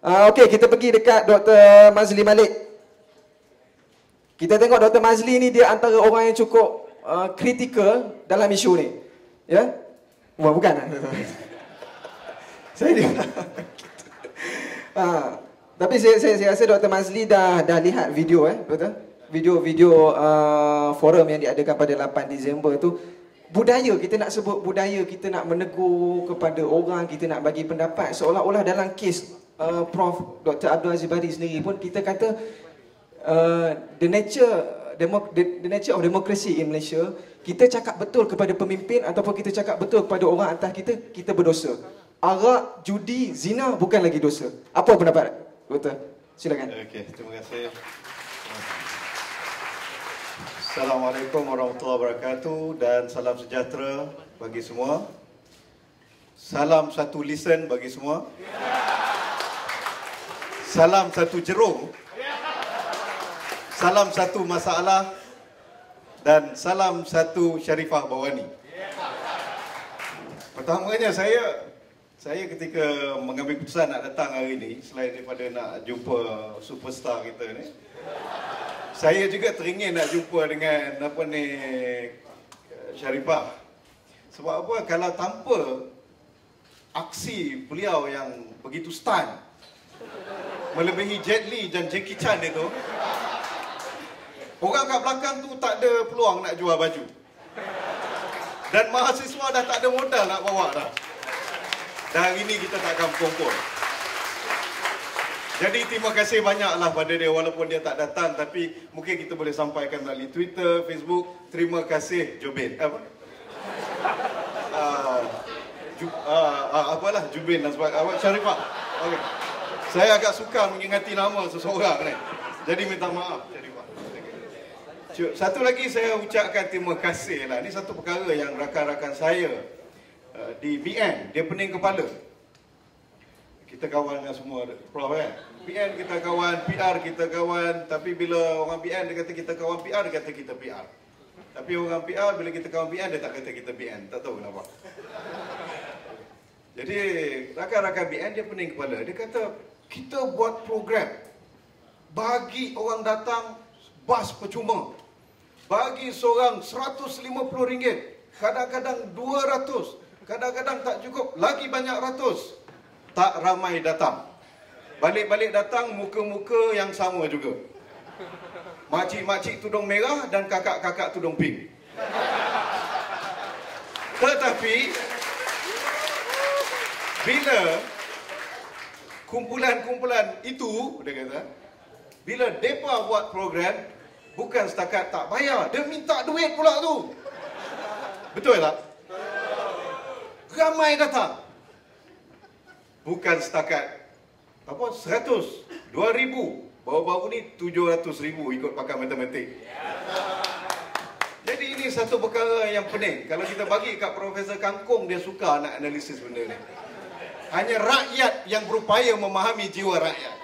Uh, Okey, kita pergi dekat Dr. Mazli Malik. Kita tengok Dr. Mazli ni dia antara orang yang cukup uh, kritikal dalam isu ni. Ya? Wah, bukan lah. saya dia. uh, tapi saya, saya, saya rasa Dr. Mazli dah dah lihat video eh, betul? Video-video uh, forum yang diadakan pada 8 Disember tu budaya kita nak sebut budaya kita nak menegur kepada orang kita nak bagi pendapat seolah-olah dalam kes uh, Prof. Dr Abdul Aziz Bari sendiri pun kita kata uh, the nature the, the nature of democracy in Malaysia kita cakap betul kepada pemimpin ataupun kita cakap betul kepada orang atas kita kita berdosa. Arak judi zina bukan lagi dosa. Apa pendapat Dr silakan. Okey terima kasih. Assalamualaikum warahmatullahi wabarakatuh dan salam sejahtera bagi semua. Salam satu listen bagi semua. Salam satu jerung. Salam satu masalah dan salam satu Syarifah Bawani. Pertamanya saya saya ketika mengambil keputusan nak datang hari ini selain daripada nak jumpa superstar kita ni saya juga teringin nak jumpa dengan apa ni Syarifah. Sebab apa kalau tanpa aksi beliau yang begitu stun melebihi Jet Li dan Jackie Chan itu orang kat belakang tu tak ada peluang nak jual baju. Dan mahasiswa dah tak ada modal nak bawa dah. Dan hari ini kita tak akan berkumpul. Jadi terima kasih banyaklah pada dia walaupun dia tak datang tapi mungkin kita boleh sampaikan melalui Twitter, Facebook. Terima kasih Jubin. Apa? Uh, ju, uh, uh, apalah Jubin dan sebagainya. Syarifah. Okey. Saya agak suka mengingati nama seseorang ni. Jadi minta maaf. Satu lagi saya ucapkan terima kasih lah. Ini satu perkara yang rakan-rakan saya uh, di BN, dia pening kepala. Kita kawan dengan semua Prof kan? PN kita kawan, PR kita kawan Tapi bila orang PN dia kata kita kawan PR, dia kata kita PR Tapi orang PR, bila kita kawan PN, dia tak kata kita PN Tak tahu kenapa Jadi, rakan-rakan PN dia pening kepala Dia kata, kita buat program Bagi orang datang, bas percuma Bagi seorang RM150 Kadang-kadang RM200 Kadang-kadang tak cukup, lagi banyak ratus Tak ramai datang Balik-balik datang muka-muka yang sama juga. Makcik-makcik tudung merah dan kakak-kakak tudung pink. Tetapi bila kumpulan-kumpulan itu dia kata bila depa buat program bukan setakat tak bayar, dia minta duit pula tu. Betul tak? Ramai datang. Bukan setakat apa 100 2000 baru-baru ni 700 ribu ikut pakar matematik jadi ini satu perkara yang pening kalau kita bagi kat Profesor Kangkung dia suka nak analisis benda ni hanya rakyat yang berupaya memahami jiwa rakyat.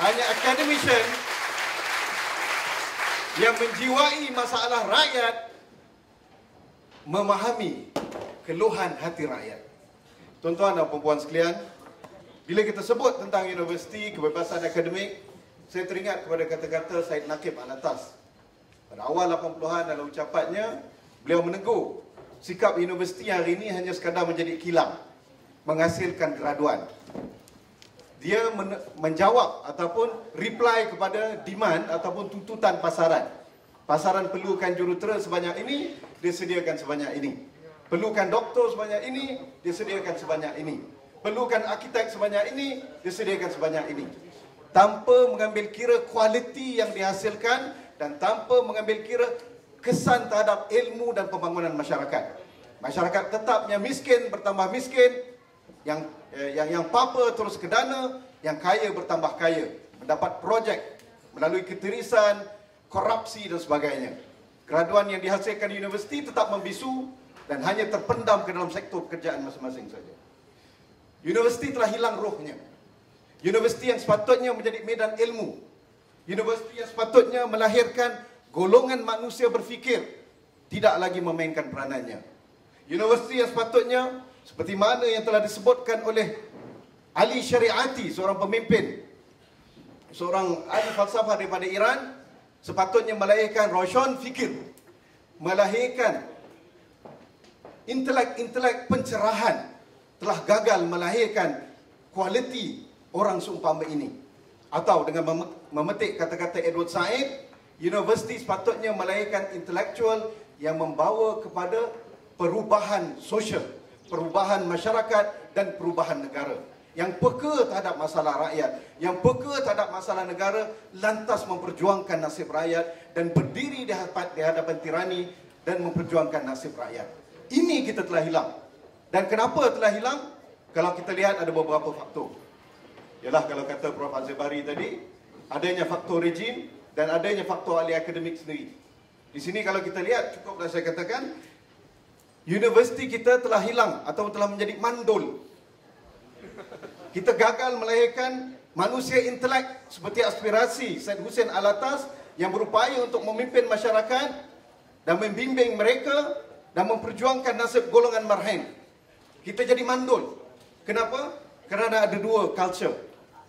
Hanya academician yang menjiwai masalah rakyat memahami keluhan hati rakyat. Tuan-tuan dan puan-puan sekalian bila kita sebut tentang universiti, kebebasan akademik, saya teringat kepada kata-kata Said Nakib Alatas. Pada awal 80-an dalam ucapannya, beliau menegur sikap universiti hari ini hanya sekadar menjadi kilang, menghasilkan graduan. Dia men- menjawab ataupun reply kepada demand ataupun tuntutan pasaran. Pasaran perlukan jurutera sebanyak ini, dia sediakan sebanyak ini. Perlukan doktor sebanyak ini, dia sediakan sebanyak ini perlukan arkitek sebanyak ini, disediakan sebanyak ini. Tanpa mengambil kira kualiti yang dihasilkan dan tanpa mengambil kira kesan terhadap ilmu dan pembangunan masyarakat. Masyarakat tetapnya miskin bertambah miskin, yang eh, yang yang papa terus ke dana, yang kaya bertambah kaya, mendapat projek melalui ketirisan, korupsi dan sebagainya. Graduan yang dihasilkan di universiti tetap membisu dan hanya terpendam ke dalam sektor pekerjaan masing-masing saja. Universiti telah hilang rohnya. Universiti yang sepatutnya menjadi medan ilmu. Universiti yang sepatutnya melahirkan golongan manusia berfikir tidak lagi memainkan peranannya. Universiti yang sepatutnya seperti mana yang telah disebutkan oleh Ali Syariati, seorang pemimpin, seorang ahli falsafah daripada Iran, sepatutnya melahirkan Roshan Fikir, melahirkan intelek-intelek pencerahan, telah gagal melahirkan kualiti orang seumpama ini. Atau dengan memetik kata-kata Edward Said, universiti sepatutnya melahirkan intelektual yang membawa kepada perubahan sosial, perubahan masyarakat dan perubahan negara. Yang peka terhadap masalah rakyat, yang peka terhadap masalah negara, lantas memperjuangkan nasib rakyat dan berdiri di hadapan tirani dan memperjuangkan nasib rakyat. Ini kita telah hilang. Dan kenapa telah hilang? Kalau kita lihat ada beberapa faktor. Yalah kalau kata Prof. Azir Bari tadi, adanya faktor rejim dan adanya faktor ahli akademik sendiri. Di sini kalau kita lihat, cukuplah saya katakan, universiti kita telah hilang atau telah menjadi mandul. Kita gagal melahirkan manusia intelek seperti aspirasi Syed Hussein Alatas yang berupaya untuk memimpin masyarakat dan membimbing mereka dan memperjuangkan nasib golongan marhain. Kita jadi mandul. Kenapa? Kerana ada dua culture.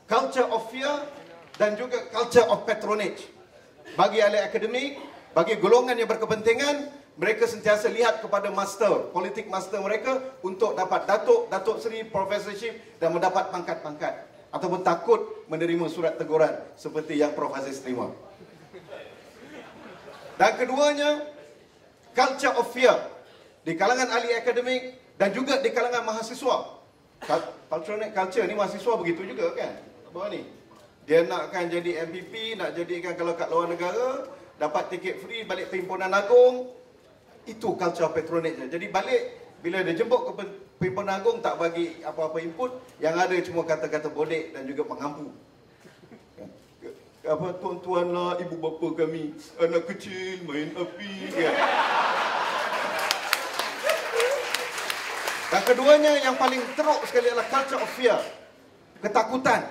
Culture of fear dan juga culture of patronage. Bagi ahli akademik, bagi golongan yang berkepentingan, mereka sentiasa lihat kepada master, politik master mereka untuk dapat datuk, datuk seri, professorship dan mendapat pangkat-pangkat. Ataupun takut menerima surat teguran seperti yang Prof. Aziz terima. Dan keduanya, culture of fear. Di kalangan ahli akademik dan juga di kalangan mahasiswa. Culture, culture ni mahasiswa begitu juga kan? Apa ni? Dia nakkan jadi MPP, nak jadikan kalau kat luar negara, dapat tiket free balik perhimpunan agung itu culture patronage jadi balik bila dia jemput ke perhimpunan agung tak bagi apa-apa input yang ada cuma kata-kata bodek dan juga mengampu apa tuan-tuan lah ibu bapa kami anak kecil main api ya. dan keduanya yang paling teruk sekali adalah culture of fear. Ketakutan.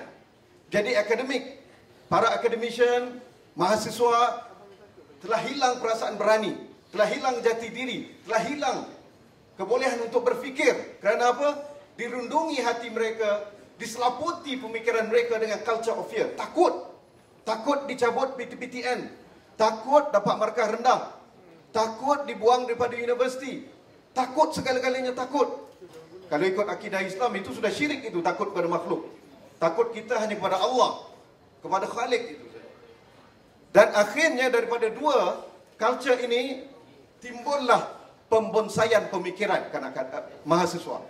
Jadi akademik para academician mahasiswa telah hilang perasaan berani, telah hilang jati diri, telah hilang kebolehan untuk berfikir. Kerana apa? Dirundungi hati mereka, diselaputi pemikiran mereka dengan culture of fear. Takut. Takut dicabut PTPTN. Takut dapat markah rendah. Takut dibuang daripada universiti. Takut segala-galanya takut. Kalau ikut akidah Islam itu sudah syirik itu takut kepada makhluk. Takut kita hanya kepada Allah, kepada Khalik itu. Dan akhirnya daripada dua culture ini timbullah pembonsaian pemikiran kanak-kanak mahasiswa.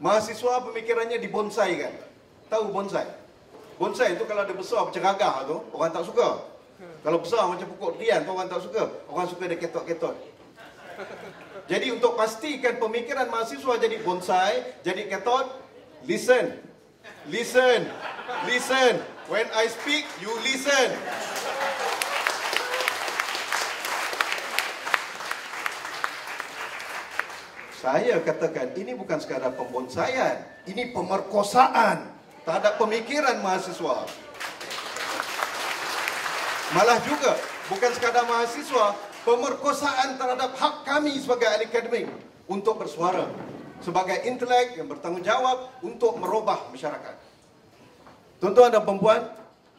Mahasiswa pemikirannya dibonsaikan. Tahu bonsai? Bonsai itu kalau ada besar macam gagah tu, orang tak suka. Kalau besar macam pokok durian tu orang tak suka. Orang suka dia ketot-ketot. Jadi untuk pastikan pemikiran mahasiswa jadi bonsai, jadi ketot, listen. Listen. Listen. When I speak, you listen. Saya katakan ini bukan sekadar pembonsaian, ini pemerkosaan terhadap pemikiran mahasiswa. Malah juga bukan sekadar mahasiswa, pemerkosaan terhadap hak kami sebagai akademik untuk bersuara sebagai intelek yang bertanggungjawab untuk merubah masyarakat. Tuan-tuan dan puan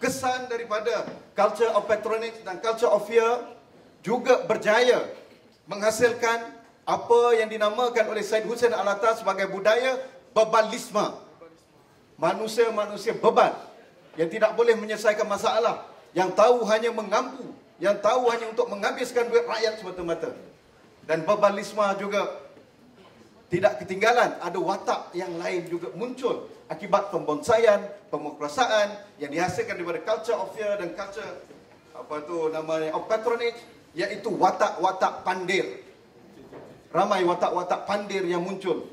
kesan daripada culture of patronage dan culture of fear juga berjaya menghasilkan apa yang dinamakan oleh Said Hussein Alatas sebagai budaya bebalisme. Manusia-manusia beban yang tidak boleh menyelesaikan masalah, yang tahu hanya mengampu, yang tahu hanya untuk menghabiskan duit rakyat semata-mata. Dan bebalisme juga tidak ketinggalan, ada watak yang lain juga muncul akibat pembonsaian, pemokrasaan yang dihasilkan daripada culture of fear dan culture apa tu namanya of patronage iaitu watak-watak pandir ramai watak-watak pandir yang muncul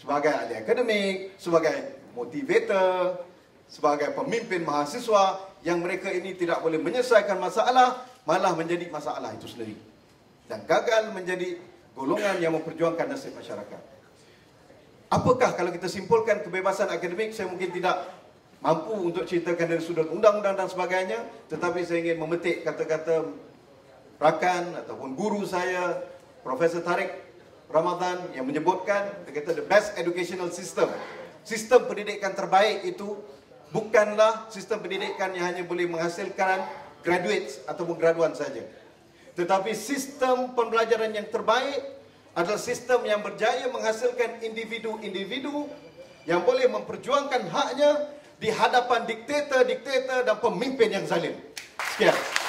sebagai ahli akademik, sebagai motivator, sebagai pemimpin mahasiswa yang mereka ini tidak boleh menyelesaikan masalah, malah menjadi masalah itu sendiri. Dan gagal menjadi golongan yang memperjuangkan nasib masyarakat. Apakah kalau kita simpulkan kebebasan akademik, saya mungkin tidak mampu untuk ceritakan dari sudut undang-undang dan sebagainya, tetapi saya ingin memetik kata-kata rakan ataupun guru saya Profesor Tarik Ramadan yang menyebutkan dia kata the best educational system sistem pendidikan terbaik itu bukanlah sistem pendidikan yang hanya boleh menghasilkan graduates ataupun graduan saja. Tetapi sistem pembelajaran yang terbaik adalah sistem yang berjaya menghasilkan individu-individu yang boleh memperjuangkan haknya di hadapan diktator-diktator dan pemimpin yang zalim. Sekian.